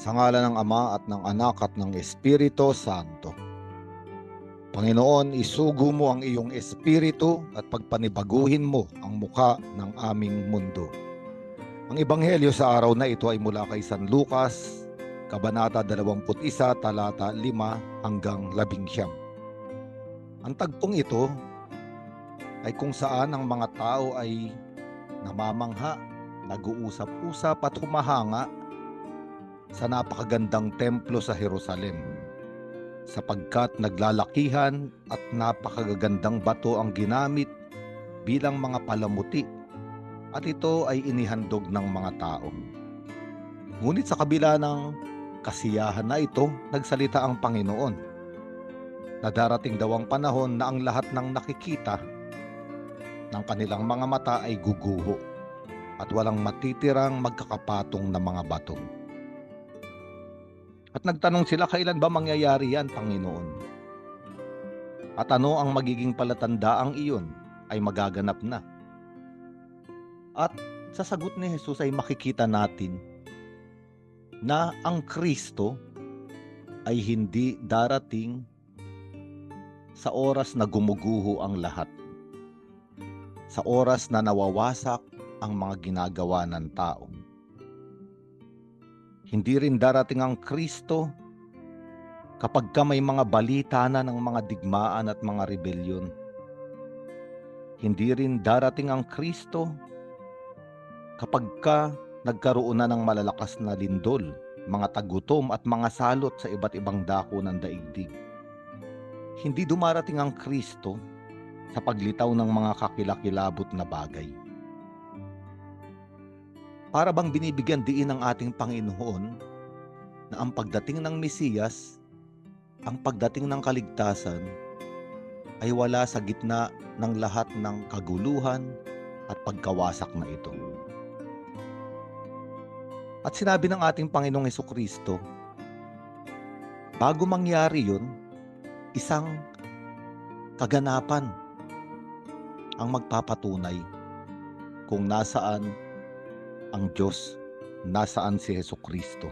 Sa ngalan ng Ama at ng Anak at ng Espiritu Santo. Panginoon, isugo mo ang iyong espiritu at pagpanibaguhin mo ang muka ng aming mundo. Ang ebanghelyo sa araw na ito ay mula kay San Lucas, Kabanata 21, talata 5 hanggang 11. Ang tagpong ito ay kung saan ang mga tao ay namamangha, nag-uusap-usap at humahanga sa napakagandang templo sa Jerusalem sapagkat naglalakihan at napakagagandang bato ang ginamit bilang mga palamuti at ito ay inihandog ng mga tao. Ngunit sa kabila ng kasiyahan na ito, nagsalita ang Panginoon na darating daw ang panahon na ang lahat ng nakikita ng kanilang mga mata ay guguho at walang matitirang magkakapatong na mga bato. At nagtanong sila kailan ba mangyayari yan, Panginoon? At ano ang magiging palatandaang iyon ay magaganap na. At sa sagot ni Jesus ay makikita natin na ang Kristo ay hindi darating sa oras na gumuguho ang lahat. Sa oras na nawawasak ang mga ginagawa ng tao. Hindi rin darating ang Kristo kapag ka may mga balita na ng mga digmaan at mga rebelyon. Hindi rin darating ang Kristo kapag ka nagkaroon na ng malalakas na lindol, mga tagutom at mga salot sa iba't ibang dako ng daigdig. Hindi dumarating ang Kristo sa paglitaw ng mga kakilakilabot na bagay. Para bang binibigyan diin ng ating Panginoon na ang pagdating ng Mesiyas, ang pagdating ng kaligtasan, ay wala sa gitna ng lahat ng kaguluhan at pagkawasak na ito. At sinabi ng ating Panginoong Heso Kristo, bago mangyari yun, isang kaganapan ang magpapatunay kung nasaan ang Diyos, nasaan si Heso Kristo.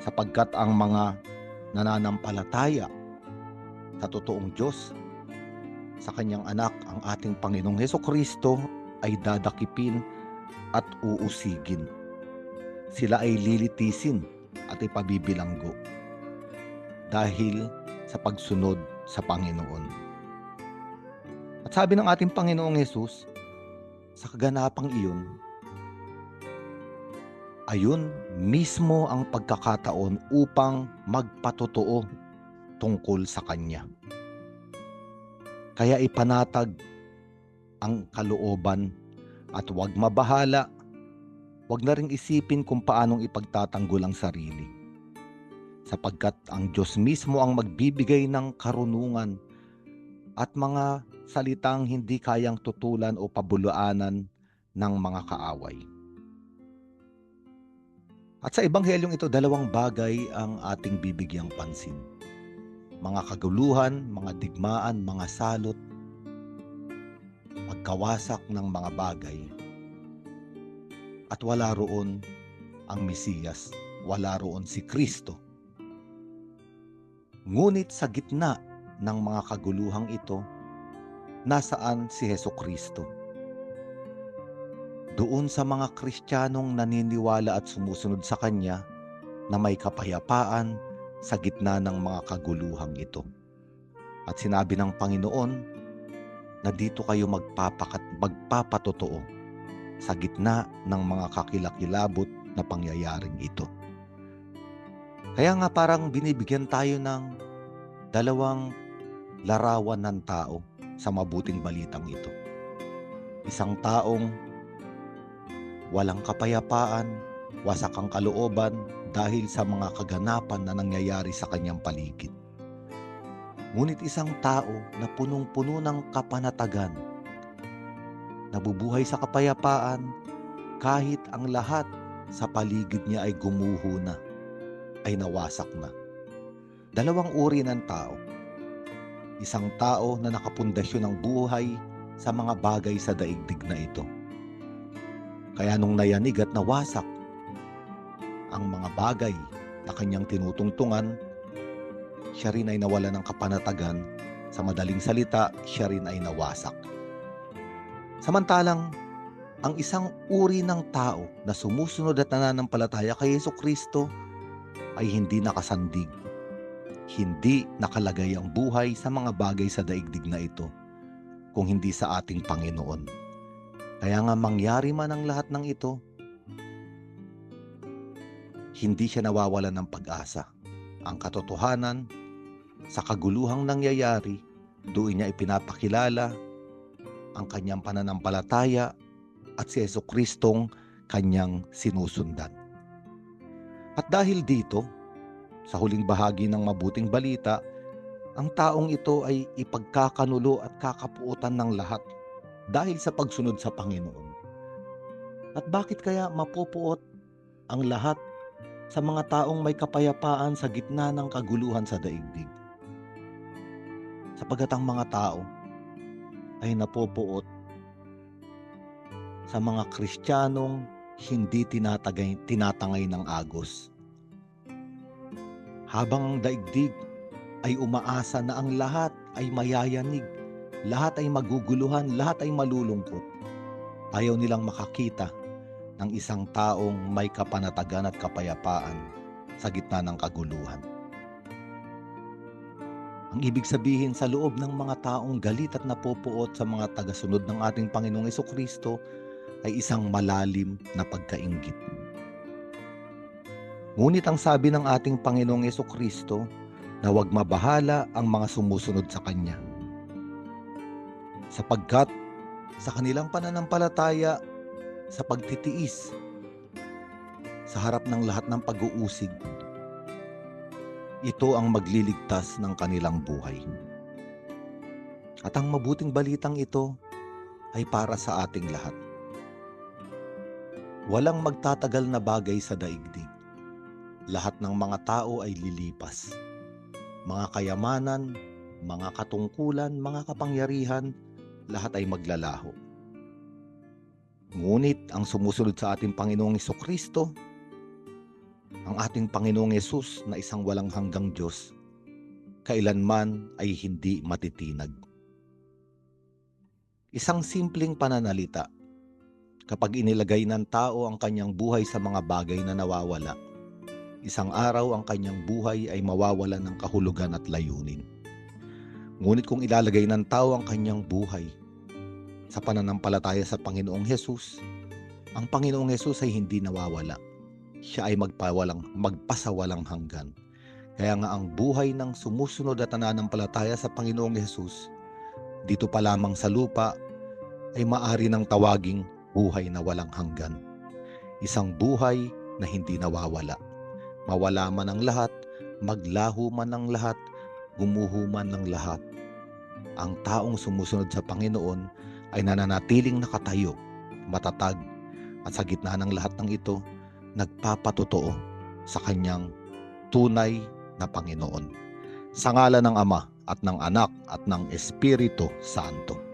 Sapagkat ang mga nananampalataya sa totoong Diyos, sa kanyang anak, ang ating Panginoong Heso Kristo ay dadakipin at uusigin. Sila ay lilitisin at ipabibilanggo dahil sa pagsunod sa Panginoon. At sabi ng ating Panginoong Hesus, sa kaganapang iyon, ayun mismo ang pagkakataon upang magpatotoo tungkol sa Kanya. Kaya ipanatag ang kalooban at huwag mabahala, huwag na ring isipin kung paanong ipagtatanggol ang sarili. Sapagkat ang Diyos mismo ang magbibigay ng karunungan at mga salitang hindi kayang tutulan o pabulaanan ng mga kaaway. At sa ebanghelyong ito, dalawang bagay ang ating bibigyang pansin. Mga kaguluhan, mga digmaan, mga salot, pagkawasak ng mga bagay. At wala roon ang Mesiyas, wala roon si Kristo. Ngunit sa gitna ng mga kaguluhang ito, nasaan si Heso Kristo? Doon sa mga Kristiyanong naniniwala at sumusunod sa Kanya na may kapayapaan sa gitna ng mga kaguluhang ito. At sinabi ng Panginoon na dito kayo magpapakat, magpapatotoo sa gitna ng mga kakilakilabot na pangyayaring ito. Kaya nga parang binibigyan tayo ng dalawang larawan ng tao sa mabuting balitang ito. Isang taong walang kapayapaan, wasak ang kalooban dahil sa mga kaganapan na nangyayari sa kanyang paligid. Ngunit isang tao na punong-puno ng kapanatagan, nabubuhay sa kapayapaan kahit ang lahat sa paligid niya ay gumuho na, ay nawasak na. Dalawang uri ng tao. Isang tao na nakapundasyon ng buhay sa mga bagay sa daigdig na ito kaya nung nayanig at nawasak ang mga bagay na kanyang tinutungtungan, siya rin ay nawala ng kapanatagan. Sa madaling salita, siya rin ay nawasak. Samantalang, ang isang uri ng tao na sumusunod at nananampalataya kay Yeso Kristo ay hindi nakasandig. Hindi nakalagay ang buhay sa mga bagay sa daigdig na ito kung hindi sa ating Panginoon. Kaya nga mangyari man ang lahat ng ito, hindi siya nawawala ng pag-asa. Ang katotohanan, sa kaguluhang nangyayari, doon niya ipinapakilala ang kanyang pananampalataya at si Yeso Kristong kanyang sinusundan. At dahil dito, sa huling bahagi ng mabuting balita, ang taong ito ay ipagkakanulo at kakapuutan ng lahat dahil sa pagsunod sa Panginoon. At bakit kaya mapupuot ang lahat sa mga taong may kapayapaan sa gitna ng kaguluhan sa daigdig? Sapagat ang mga tao ay napupuot sa mga Kristiyanong hindi tinatagay, tinatangay ng agos. Habang ang daigdig ay umaasa na ang lahat ay mayayanig, lahat ay maguguluhan, lahat ay malulungkot. Ayaw nilang makakita ng isang taong may kapanatagan at kapayapaan sa gitna ng kaguluhan. Ang ibig sabihin sa loob ng mga taong galit at napupuot sa mga tagasunod ng ating Panginoong Kristo ay isang malalim na pagkaingit. Ngunit ang sabi ng ating Panginoong Kristo na huwag mabahala ang mga sumusunod sa Kanya. Sapagkat sa kanilang pananampalataya, sa pagtitiis, sa harap ng lahat ng pag-uusig, ito ang magliligtas ng kanilang buhay. At ang mabuting balitang ito ay para sa ating lahat. Walang magtatagal na bagay sa daigdig. Lahat ng mga tao ay lilipas. Mga kayamanan, mga katungkulan, mga kapangyarihan, lahat ay maglalaho. Ngunit ang sumusunod sa ating Panginoong Kristo, ang ating Panginoong Yesus na isang walang hanggang Diyos, kailanman ay hindi matitinag. Isang simpleng pananalita, kapag inilagay ng tao ang kanyang buhay sa mga bagay na nawawala, isang araw ang kanyang buhay ay mawawala ng kahulugan at layunin. Ngunit kung ilalagay ng tao ang kanyang buhay sa pananampalataya sa Panginoong Hesus, ang Panginoong Hesus ay hindi nawawala. Siya ay magpawalang, magpasawalang hanggan. Kaya nga ang buhay ng sumusunod at nananampalataya sa Panginoong Hesus, dito pa lamang sa lupa, ay maari ng tawaging buhay na walang hanggan. Isang buhay na hindi nawawala. Mawala man ang lahat, maglaho man ang lahat, gumuho man ng lahat. Ang taong sumusunod sa Panginoon ay nananatiling nakatayo, matatag, at sa gitna ng lahat ng ito, nagpapatotoo sa kanyang tunay na Panginoon. Sa ngala ng Ama at ng Anak at ng Espiritu Santo.